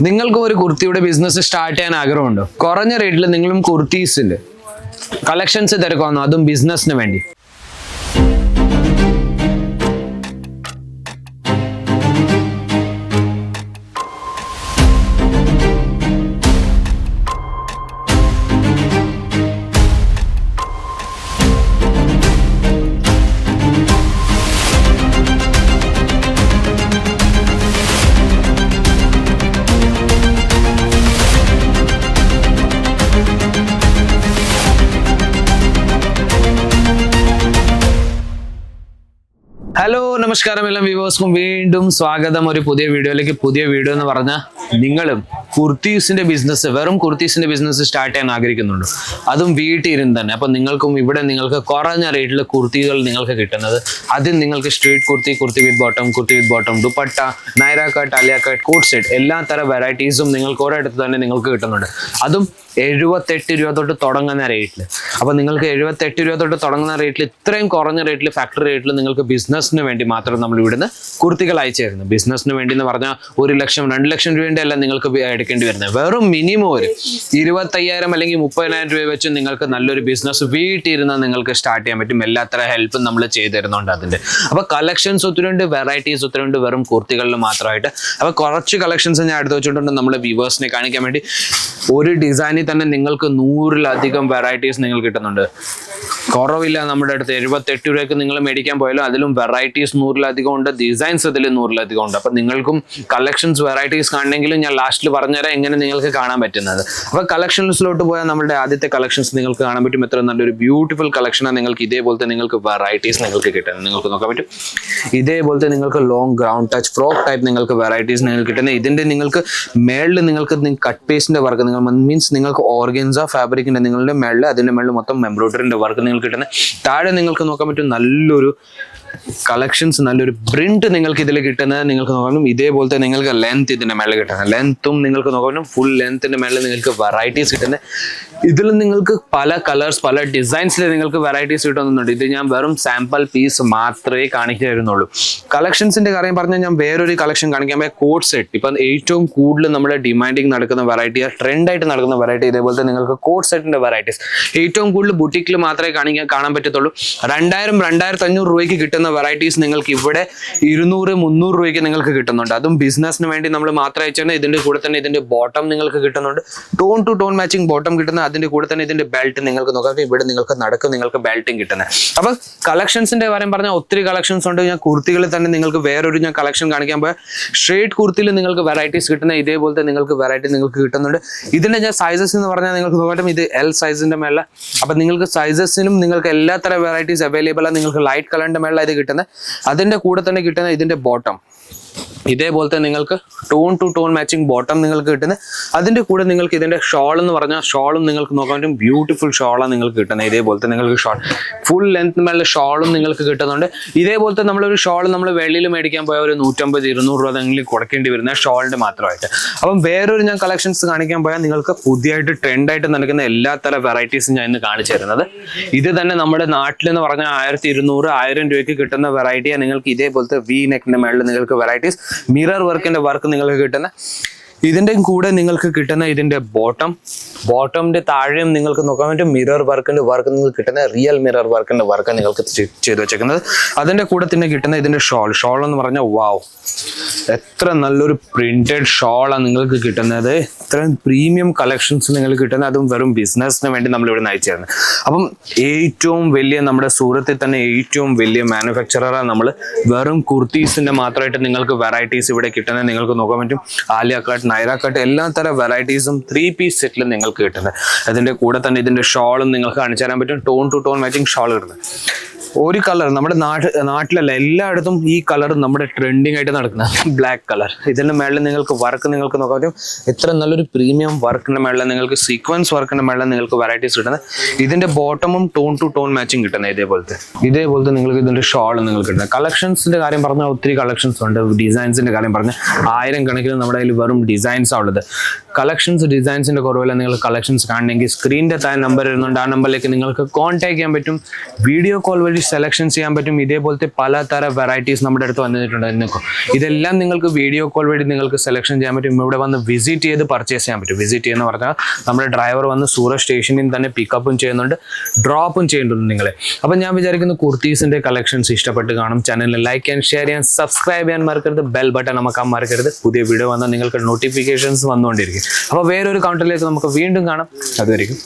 നിങ്ങൾക്കും ഒരു കുർത്തിയുടെ business start ചെയ്യാൻ ആഗ്രഹമുണ്ടോ? കുറഞ്ഞ റേറ്റിൽ നിങ്ങളും കുർത്തീസിൽ കളക്ഷൻസ് തിരക്കാവുന്നു? അതും ബിസിനസ്സിന് വേണ്ടി. ഹലോ നമസ്കാരം എല്ലാം വ്യൂവേഴ്സ്ക്കും വീണ്ടും സ്വാഗതം. ഒരു പുതിയ വീഡിയോയിലേക്ക് പുതിയ വീഡിയോ എന്ന് പറഞ്ഞാൽ നിങ്ങളും കുർത്തീസിന്റെ ബിസിനസ് വെറും കുർത്തീസിന്റെ ബിസിനസ് സ്റ്റാർട്ട് ചെയ്യാൻ ആഗ്രഹിക്കുന്നുണ്ട്. അതും വീട്ടിൽ ഇരുന്ന് തന്നെ. അപ്പം നിങ്ങൾക്കും ഇവിടെ നിങ്ങൾക്ക് കുറഞ്ഞ റേറ്റിൽ കുർത്തികൾ നിങ്ങൾക്ക് കിട്ടുന്നത്. അതിൽ നിങ്ങൾക്ക് street kurti kurti with bottom kurti with bottom dupatta Naira cut Alia cut coat set എല്ലാ തരം വെറൈറ്റീസും നിങ്ങൾക്ക് ഒരിടത്ത് തന്നെ നിങ്ങൾക്ക് കിട്ടുന്നുണ്ട്. അതും എഴുപത്തെട്ട് രൂപ തൊട്ട് തുടങ്ങുന്ന റേറ്റിൽ അപ്പോൾ നിങ്ങൾക്ക് എഴുപത്തെട്ട് രൂപ തൊട്ട് തുടങ്ങുന്ന റേറ്റിൽ ഇത്രയും കുറഞ്ഞ റേറ്റിൽ ഫാക്ടറി റേറ്റിൽ നിങ്ങൾക്ക് ബിസിനസ്സിന് വേണ്ടി മാത്രം നമ്മൾ ഇവിടുന്ന് കുർത്തികൾ അയച്ചു തരുന്നത് ബിസിനസ്സിന് വേണ്ടി എന്ന് പറഞ്ഞാൽ ഒരു ലക്ഷം രണ്ട് ലക്ഷം രൂപേന്റെ അല്ല നിങ്ങൾക്ക് എടുക്കേണ്ടി വരുന്നത്. വെറും മിനിമം ഒരു ഇരുപത്തയ്യായിരം അല്ലെങ്കിൽ മുപ്പതിനായിരം രൂപ വെച്ച് നിങ്ങൾക്ക് നല്ലൊരു ബിസിനസ് വീട്ടിരുന്ന് നിങ്ങൾക്ക് സ്റ്റാർട്ട് ചെയ്യാൻ പറ്റും. എല്ലാത്തരം ഹെൽപ്പും നമ്മൾ ചെയ്തു തരുന്നുണ്ട് അതിന്റെ. അപ്പോൾ കളക്ഷൻസ് ഒത്തിരി ഉണ്ട് വെറൈറ്റീസ് ഒത്തിരി ഉണ്ട് വെറും കുർത്തികളിൽ മാത്രമായിട്ട്. അപ്പോൾ കുറച്ച് കളക്ഷൻസ് ഞാൻ എടുത്ത് വെച്ചിട്ടുണ്ട്. നമ്മുടെ വ്യൂവേഴ്സിനെ കാണിക്കാൻ വേണ്ടി ഒരു ഡിസൈനിൽ തന്നെ നിങ്ങൾക്ക് നൂറിലധികം വെറൈറ്റീസ് നിങ്ങൾ കിട്ടുന്നുണ്ട്. കുറവില്ല നമ്മുടെ അടുത്ത്. എഴുപത്തെട്ട് രൂപയ്ക്ക് നിങ്ങൾ മേടിക്കാൻ പോയാലും അതിലും വെറൈറ്റീസ് നൂറിലധികം ഉണ്ട് ഡിസൈൻസ് അതിൽ നൂറിലധികം ഉണ്ട്. അപ്പം നിങ്ങൾക്കും കളക്ഷൻസ് വെറൈറ്റീസ് കാണണമെങ്കിലും ഞാൻ ലാസ്റ്റിൽ പറഞ്ഞുതരാം എങ്ങനെ നിങ്ങൾക്ക് കാണാൻ പറ്റുന്നത്. അപ്പോൾ കളക്ഷൻസിലോട്ട് പോയാൽ നമ്മുടെ ആദ്യത്തെ കളക്ഷൻസ് നിങ്ങൾക്ക് കാണാൻ പറ്റും. എത്ര നല്ലൊരു ബ്യൂട്ടിഫുൾ കളക്ഷനാണ് നിങ്ങൾക്ക് ഇതേപോലത്തെ നിങ്ങൾക്ക് വെറൈറ്റീസ് നിങ്ങൾക്ക് കിട്ടുന്നത്. നിങ്ങൾക്ക് നോക്കാൻ പറ്റും. ഇതേപോലത്തെ നിങ്ങൾക്ക് long ground touch frock type നിങ്ങൾക്ക് വെറൈറ്റീസ് നിങ്ങൾക്ക് കിട്ടുന്നത്. ഇതിന്റെ നിങ്ങൾക്ക് മേളിൽ നിങ്ങൾക്ക് കട്ട് പേസിന്റെ വർക്ക് നിങ്ങൾ മീൻസ് നിങ്ങൾക്ക് ഓർഗൻസ ഫാബ്രിക്കിന്റെ നിങ്ങളുടെ മേളിൽ അതിന്റെ മേളിൽ മൊത്തം എംബ്രോയിഡറിന്റെ വർക്ക് നിങ്ങൾക്ക് കിട്ടുന്നത്. താഴെ നിങ്ങൾക്ക് നോക്കാൻ പറ്റും നല്ലൊരു കളക്ഷൻസ് നല്ലൊരു പ്രിന്റ് നിങ്ങൾക്ക് ഇതിൽ കിട്ടുന്നത് നിങ്ങൾക്ക് നോക്കണം ഇതേപോലത്തെ നിങ്ങൾക്ക് ലെങ്ത് ഇതിന്റെ മേലെ കിട്ടുന്നത് ലെങ്ത്തും നിങ്ങൾക്ക് നോക്കണം ഫുൾ ലെങ്ത്തിന്റെ മേലെ നിങ്ങൾക്ക് വെറൈറ്റീസ് കിട്ടുന്നത് ഇതിൽ നിങ്ങൾക്ക് പല കളേഴ്സ് പല ഡിസൈൻസിൽ നിങ്ങൾക്ക് വെറൈറ്റീസ് കിട്ടുന്നുണ്ട്. ഇത് ഞാൻ വെറും സാമ്പിൾ പീസ് മാത്രമേ കാണിച്ചു തരുന്നുള്ളൂ കളക്ഷൻസിന്റെ കാര്യം പറഞ്ഞാൽ ഞാൻ വേറൊരു കളക്ഷൻ കാണിക്കാൻ പോയ കോഡ് സെറ്റ് ഇപ്പം ഏറ്റവും കൂടുതൽ നമ്മുടെ ഡിമാൻഡിങ് നടക്കുന്ന വെറൈറ്റി ട്രെൻഡ് ആയിട്ട് നടക്കുന്ന വെറൈറ്റി ഇതേപോലത്തെ നിങ്ങൾക്ക് കോഡ് സെറ്റിന്റെ വെറൈറ്റീസ് ഏറ്റവും കൂടുതൽ ബുട്ടിക്കിൽ മാത്രമേ കാണിക്കാൻ കാണാൻ പറ്റത്തുള്ളൂ. രണ്ടായിരം രണ്ടായിരത്തി അഞ്ഞൂറ് രൂപയ്ക്ക് കിട്ടുന്ന വെറൈറ്റീസ് നിങ്ങൾക്ക് ഇവിടെ ഇരുന്നൂറ് മുന്നൂറ് രൂപയ്ക്ക് നിങ്ങൾക്ക് കിട്ടുന്നുണ്ട്. അതും ബിസിനസ്സിന് വേണ്ടി നമ്മൾ മാത്രം അയച്ചാൽ ഇതിന്റെ കൂടെ തന്നെ ഇതിന്റെ ബോട്ടം നിങ്ങൾക്ക് കിട്ടുന്നുണ്ട്. Tone to tone matching bottom കിട്ടുന്ന അതിന്റെ കൂടെ തന്നെ ഇതിന്റെ ബെൽറ്റ് നിങ്ങൾക്ക് നോക്കാം. ഇവിടെ നിങ്ങൾക്ക് നടക്കും നിങ്ങൾക്ക് ബെൽറ്റും കിട്ടുന്നത്. അപ്പൊ കളക്ഷൻസിന്റെ കാര്യം പറഞ്ഞാൽ ഒത്തിരി കളക്ഷൻസ് ഉണ്ട്. ഞാൻ കുർത്തികളിൽ തന്നെ നിങ്ങൾക്ക് വേറൊരു ഞാൻ കളക്ഷൻ കാണിക്കാൻ പോയ സ്ട്രേറ്റ് കുർത്തിയിൽ നിങ്ങൾക്ക് വെറൈറ്റീസ് കിട്ടുന്ന ഇതേപോലത്തെ നിങ്ങൾക്ക് വെറൈറ്റി നിങ്ങൾക്ക് കിട്ടുന്നുണ്ട്. ഇതിന്റെ ഞാൻ സൈസസ് എന്ന് പറഞ്ഞാൽ നിങ്ങൾക്ക് നോക്കട്ടെ ഇത് എൽ സൈസിന്റെ മേളിൽ അപ്പൊ നിങ്ങൾക്ക് സൈസസിനും നിങ്ങൾക്ക് എല്ലാ വെറൈറ്റീസ് അവൈലബിൾ ആണ് നിങ്ങൾക്ക് ലൈറ്റ് കളറിന്റെ മേളിൽ ഇത് കിട്ടുന്നത് അതിന്റെ കൂടെ തന്നെ കിട്ടുന്ന ഇതിന്റെ ബോട്ടം ഇതേപോലത്തെ നിങ്ങൾക്ക് tone to tone matching bottom നിങ്ങൾക്ക് കിട്ടുന്നത് അതിന്റെ കൂടെ നിങ്ങൾക്ക് ഇതിന്റെ ഷോൾ എന്ന് പറഞ്ഞാൽ ഷോളും നിങ്ങൾക്ക് നോക്കാൻ പറ്റും. ബ്യൂട്ടിഫുൾ ഷോളാണ് നിങ്ങൾക്ക് കിട്ടുന്നത് ഇതേപോലത്തെ നിങ്ങൾക്ക് ഷോൾ ഫുൾ ലെങ്ത് മേലെ ഷോളും നിങ്ങൾക്ക് കിട്ടുന്നുണ്ട്. ഇതേപോലത്തെ നമ്മളൊരു ഷോൾ നമ്മൾ വെളിയിൽ മേടിക്കാൻ പോയ ഒരു നൂറ്റമ്പത് ഇരുന്നൂറ് രൂപ നിങ്ങൾ കൊടുക്കേണ്ടി വരുന്ന ഷോളിന്റെ മാത്രമായിട്ട്. അപ്പം വേറൊരു ഞാൻ കളക്ഷൻസ് കാണിക്കാൻ പോയാൽ നിങ്ങൾക്ക് പുതിയതായിട്ട് ട്രെൻഡായിട്ട് നടക്കുന്ന എല്ലാ തര വെറൈറ്റീസും ഞാൻ ഇന്ന് കാണിച്ചു തരുന്നത്. ഇത് തന്നെ നമ്മുടെ നാട്ടിലെന്ന് പറഞ്ഞാൽ ആയിരത്തി ഇരുന്നൂറ് ആയിരം രൂപയ്ക്ക് കിട്ടുന്ന വെറൈറ്റിയാണ് നിങ്ങൾക്ക് ഇതേപോലത്തെ വി നെക്കിന്റെ മേളിൽ നിങ്ങൾക്ക് വെറൈറ്റീസ് മിറർ വർക്കിന്റെ വർക്ക് നിങ്ങൾക്ക് കിട്ടുന്ന ഇതിന്റെ കൂടെ നിങ്ങൾക്ക് കിട്ടുന്ന ഇതിന്റെ ബോട്ടം ബോട്ടമിന്റെ താഴെയും നിങ്ങൾക്ക് നോക്കാൻ പറ്റും മിറർ വർക്കിന്റെ വർക്ക് നിങ്ങൾക്ക് കിട്ടുന്ന റിയൽ മിറർ വർക്കിന്റെ വർക്ക് നിങ്ങൾക്ക് ചെയ്ത് വെച്ചേക്കുന്നത്. അതിന്റെ കൂടെ തന്നെ കിട്ടുന്ന ഇതിന്റെ ഷോൾ ഷോൾ എന്ന് പറഞ്ഞാൽ വാവ് എത്ര നല്ലൊരു പ്രിന്റഡ് ഷോളാണ് നിങ്ങൾക്ക് കിട്ടുന്നത്. ഇത്രയും പ്രീമിയം കളക്ഷൻസ് നിങ്ങൾക്ക് കിട്ടുന്നത്. അതും വെറും ബിസിനസ്സിന് വേണ്ടി നമ്മൾ ഇവിടെ അയച്ചു തരുന്നത് അപ്പം ഏറ്റവും വലിയ നമ്മുടെ സൂറത്തിൽ തന്നെ ഏറ്റവും വലിയ മാനുഫാക്ചറാണ് നമ്മൾ. വെറും കുർത്തീസിന്റെ മാത്രമായിട്ട് നിങ്ങൾക്ക് വെറൈറ്റീസ് ഇവിടെ കിട്ടുന്നത് നിങ്ങൾക്ക് നോക്കാൻ പറ്റും. ആലിയ കട്ട് നൈറ കട്ട് എല്ലാ തരം വെറൈറ്റീസും ത്രീ പീസ് സെറ്റിൽ നിങ്ങൾക്ക് കിട്ടുന്നത്. അതിന്റെ കൂടെ തന്നെ ഇതിന്റെ ഷോളും നിങ്ങൾക്ക് കാണിച്ചു തരാൻ പറ്റും. Tone to tone matching shawl കിട്ടുന്നത്. ഒരു കളർ നമ്മുടെ നാട്ട് നാട്ടിലല്ല എല്ലായിടത്തും ഈ കളർ നമ്മുടെ ട്രെൻഡിങ് ആയിട്ട് നടക്കുന്ന ബ്ലാക്ക് കളർ ഇതിന്റെ മേളിൽ നിങ്ങൾക്ക് വർക്ക് നിങ്ങൾക്ക് നോക്കാൻ പറ്റും. എത്ര നല്ലൊരു പ്രീമിയം വർക്കിന്റെ മേളിൽ നിങ്ങൾക്ക് സീക്വൻസ് വർക്കിന്റെ മേളിൽ നിങ്ങൾക്ക് വെറൈറ്റീസ് കിട്ടുന്നത്. ഇതിന്റെ ബോട്ടമും ടോൺ ടു ടോൺ മാച്ചിങ് കിട്ടുന്നത് ഇതേപോലത്തെ. ഇതേപോലത്തെ നിങ്ങൾക്ക് ഇതിന്റെ ഷോൾ നിങ്ങൾക്ക് കിട്ടുന്നത്. കളക്ഷൻസിന്റെ കാര്യം പറഞ്ഞാൽ ഒത്തിരി കളക്ഷൻസ് ഉണ്ട്. ഡിസൈൻസിന്റെ കാര്യം പറഞ്ഞാൽ ആയിരം കണക്കിന് നമ്മുടെ കയ്യിൽ വെറും ഡിസൈൻസ് ഉള്ളത്. കളക്ഷൻസ് ഡിസൈൻസിന്റെ കുറവില്ല നിങ്ങൾ കളക്ഷൻസ് കാണണമെങ്കിൽ സ്ക്രീനിന്റെ താഴെ നമ്പർ വരുന്നുണ്ട്. ആ നമ്പറിലേക്ക് നിങ്ങൾക്ക് കോൺടാക്ട് ചെയ്യാൻ പറ്റും. വീഡിയോ കോൾ വഴി സെലക്ഷൻ ചെയ്യാൻ പറ്റും. ഇതേപോലത്തെ പലതര വെറൈറ്റീസ് നമ്മുടെ അടുത്ത് വന്നിട്ടുണ്ട്. നിങ്ങൾക്ക് ഇതെല്ലാം നിങ്ങൾക്ക് വീഡിയോ കോൾ വഴി നിങ്ങൾക്ക് സെലക്ഷൻ ചെയ്യാൻ പറ്റും. ഇവിടെ വന്ന് വിസിറ്റ് ചെയ്ത് പർച്ചേസ് ചെയ്യാൻ പറ്റും. വിസിറ്റ് ചെയ്യുന്ന പറഞ്ഞാൽ നമ്മുടെ ഡ്രൈവർ വന്ന് സൂറത്ത് സ്റ്റേഷനിൽ തന്നെ പിക്കപ്പും ചെയ്യുന്നുണ്ട്. ഡ്രോപ്പും ചെയ്യുന്നുണ്ട് നിങ്ങളെ. അപ്പം ഞാൻ വിചാരിക്കുന്നു കുർത്തീസിന്റെ കളക്ഷൻസ് ഇഷ്ടപ്പെട്ട് കാണും. ചാനലിൽ ലൈക്ക് ആൻഡ് ഷെയർ ചെയ്യാൻ സബ്സ്ക്രൈബ് ചെയ്യാൻ മറക്കരുത്. ബെൽ ബട്ടൺ നമുക്ക് മറക്കരുത്. പുതിയ വീഡിയോ വന്നാൽ നിങ്ങൾക്ക് നോട്ടിഫിക്കേഷൻസ് വന്നുകൊണ്ടിരിക്കും. അപ്പോൾ വേറൊരു കൗണ്ടറിലേക്ക് നമുക്ക് വീണ്ടും കാണാം. അതുവരെയും